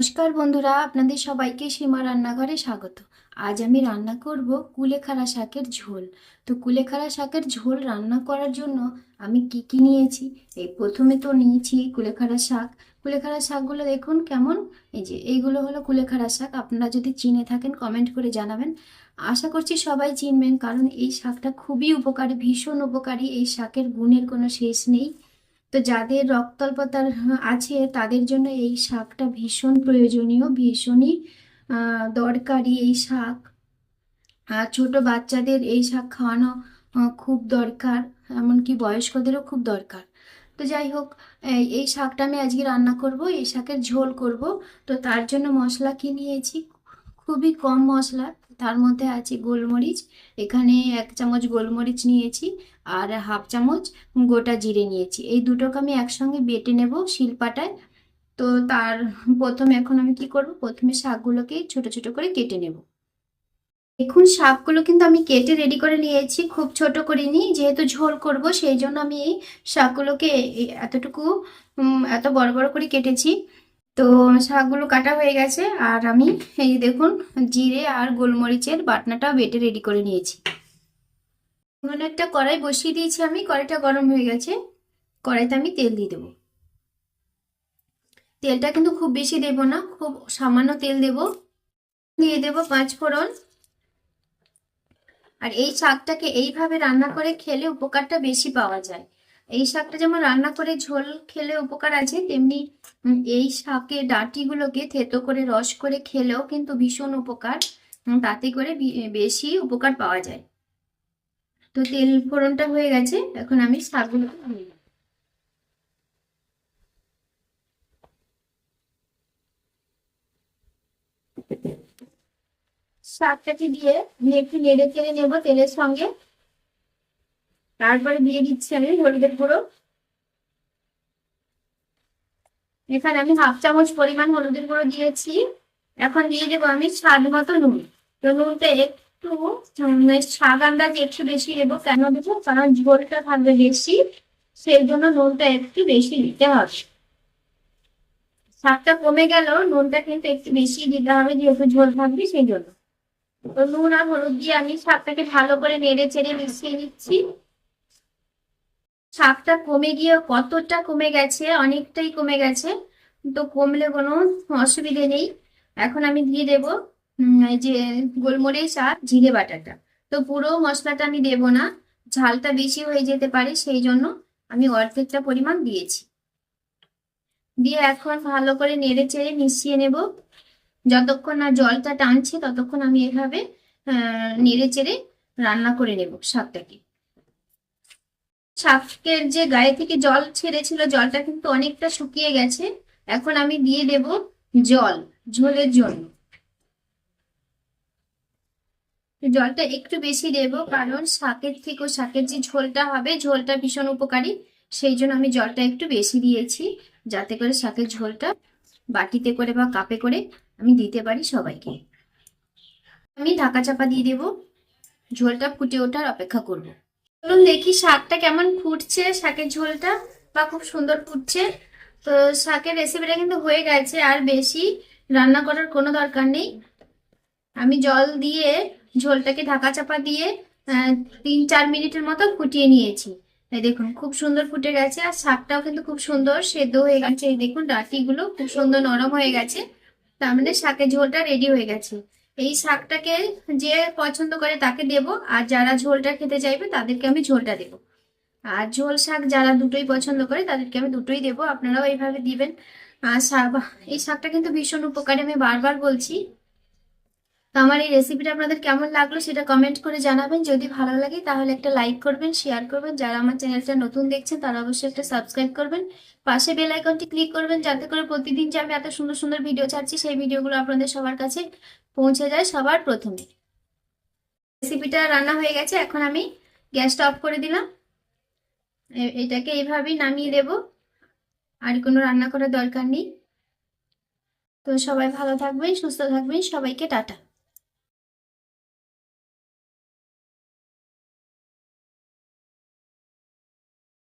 নমস্কার বন্ধুরা, আপনাদের সবাইকে সীমা রান্নাঘরে স্বাগত। আজ আমি রান্না করব কুলেখাড়া শাকের ঝোল। তো কুলেখাড়া শাকের ঝোল রান্না করার জন্য আমি কি কি নিয়েছি? এই প্রথমে তো নিয়েছি কুলেখাড়া শাক। কুলেখাড়া শাকগুলো দেখুন কেমন। এই যে, এইগুলো হলো কুলেখাড়া শাক। আপনারা যদি চিনে থাকেন কমেন্ট করে জানাবেন। আশা করছি সবাই চিনবেন, কারণ এই শাকটা খুবই উপকারী, ভীষণ উপকারী। এই শাকের গুণের কোনো শেষ নেই। তো যাদের রক্তাল্পতার আছে তাদের জন্য এই শাকটা ভীষণ প্রয়োজনীয়, ভীষণই দরকারি এই শাক। আর ছোট বাচ্চাদের এই শাক খাওয়ানো খুব দরকার, এমনকি বয়স্কদেরও খুব দরকার। তো যাই হোক এই শাকটা আমি আজকে রান্না করব, এই শাকের ঝোল করব। তো তার জন্য মশলা কি নিয়েছি? খুবই কম মশলা, তার মধ্যে আছে গোলমরিচ। এখানে এক চামচ গোলমরিচ নিয়েছি আর হাফ চামচ গোটা জিরে নিয়েছি। এই দুটোকে আমি একসঙ্গে বেটে নেব শিলপাটায়। তো তার প্রথমে এখন আমি কি করব? প্রথমে শাকগুলোকে ছোট ছোট করে কেটে নেব। দেখুন, শাকগুলো কিন্তু আমি কেটে রেডি করে নিয়েছি। খুব ছোট করিনি, যেহেতু ঝোল করব, সেই জন্য আমি এই শাকগুলোকে এতটুকু এত বড় বড় করে কেটেছি। তো শাকগুলো কাটা হয়ে গেছে আর আমি এই দেখুন জিরে আর গোলমরিচের বাটনাটা বেটে রেডি করে নিয়েছি। এখানে একটা কড়াই বসিয়ে দিয়েছি আমি, কড়াইটা গরম হয়ে গেছে। কড়াইতে আমি তেল দিয়ে দেবো। তেলটা কিন্তু খুব বেশি দেব না, খুব সামান্য তেল দেব। দিয়ে দেব পাঁচ ফোড়ন। আর এই শাকটাকে এইভাবে রান্না করে খেলে উপকারটা বেশি পাওয়া যায়। এই শাকটা যেমন রান্না করে ঝোল খেলে উপকার আছে, তেমনি এই শাকের ডাঁটিগুলোকে থেতো করে, রস করে খেলেও কিন্তু ভীষণ উপকার। তাতে করে বেশি উপকার পাওয়া যায়। তো তেল ফোড়নটা হয়ে গেছে, এখন আমি শাকগুলোকে শাকটাকে দিয়ে একটু নেড়ে চেড়ে নেব তেলের সঙ্গে। তারপরে দিয়ে দিচ্ছি আমি, হলুদের গুঁড়ো। এখানে আমি হাফ চামচ পরিমাণ হলুদের গুঁড়ো দিয়েছি। এখন দিয়ে দেবো আমি স্বাদ মতো নুন। তো নুনটা একটু স্বাদ আন্দাজ একটু বেশি দেবো। কেন দেবো? কারণ ঝোলটা থাকবে বেশি, সেই জন্য নুনটা একটু বেশি দিতে হবে। স্বাদটা কমে গেল নুনটা কিন্তু একটু বেশি দিতে হবে, যেহেতু ঝোল থাকবে সেই জন্য। তো নুন আর হলুদ দিয়ে আমি স্বাদটাকে ভালো করে নেড়ে চেড়ে মিশিয়ে নিচ্ছি। শাকটা কমে গিয়ে কতটা কমে গেছে, অনেকটাই কমে গেছে তো কমলে কোনো অসুবিধে নেই। এখন আমি দিয়ে দেব যে গোলমরিচ আর জিরে বাটাটা। তো পুরো মশলাটা আমি দেব না, ঝালটা বেশি হয়ে যেতে পারে, সেই জন্য আমি অর্ধেকটা পরিমাণ দিয়েছি। দিয়ে এখন ভালো করে নেড়ে চেড়ে মিশিয়ে নেব। যতক্ষণ না জলটা টানছে, ততক্ষণ আমি এভাবে নেড়ে চেড়ে রান্না করে নেব শাকটাকে শাকের যে গায়ে থেকে জল ছেড়েছিল, জলটা কিন্তু অনেকটা শুকিয়ে গেছে। এখন আমি দিয়ে দেব জল, ঝোলের জন্য। জলটা একটু বেশি দেব, কারণ শাকের থেকেও শাকের যে ঝোলটা হবে, ঝোলটা ভীষণ উপকারী। সেই জন্য আমি জলটা একটু বেশি দিয়েছি, যাতে করে শাকের ঝোলটা বাটিতে করে বা কাপে করে আমি দিতে পারি সবাইকে। আমি ঢাকা চাপা দিয়ে দেব। ঝোলটা ফুটে ওঠার অপেক্ষা করব। চলুন দেখি শাকটা কেমন ফুটছে, শাকের ঝোলটা বা খুব সুন্দর ফুটছে। তো শাকের রেসিপিটা কিন্তু হয়ে গেছে, আর বেশি রান্না করার কোনো দরকার নেই। আমি জল দিয়ে ঝোলটাকে ঢাকা চাপা দিয়ে তিন চার মিনিটের মতো ফুটিয়ে নিয়েছি। দেখুন, খুব সুন্দর ফুটে গেছে, আর শাকটাও কিন্তু খুব সুন্দর, সেদ্ধ হয়ে গেছে। দেখুন, ডাঁটিগুলো খুব সুন্দর নরম হয়ে গেছে। তার মানে শাকের ঝোলটা রেডি হয়ে গেছে। এই শাকটাকে যে পছন্দ করে তাকে দেব, আর যারা ঝোলটা খেতে চাইবে তাদেরকে আমি ঝোলটা দেব। আর ঝোল শাক যারা দুটোই পছন্দ করে তাদেরকে আমি দুটোই দেব, আপনারাও এইভাবে দিবেন। আর শাক, এই শাকটা কিন্তু ভীষণ উপকারী আমি বারবার বলছি। তো আমার এই রেসিপিটা আপনাদের কেমন লাগল সেটা কমেন্ট করে জানাবেন। যদি ভালো লাগে তাহলে একটা লাইক করবেন শেয়ার করবেন। যারা আমার চ্যানেলটা নতুন দেখছেন তারা অবশ্যই একটা সাবস্ক্রাইব করবেন। পাশে বেল আইকনটি ক্লিক করবেন যাতে করে প্রতিদিন যে আমি এত সুন্দর সুন্দর ভিডিও ছাড়ছি সেই ভিডিওগুলো আপনাদের সবার কাছে পৌঁছে যায় সবার প্রথমে। রেসিপিটা রান্না হয়ে গেছে, এখন আমি গ্যাসটা অফ করে দিলাম। এটাকে এইভাবেই নামিয়ে দেব। আর কোনো রান্না করার দরকার নেই। তো সবাই ভালো থাকবেন, সুস্থ থাকবেন। সবাইকে টাটা।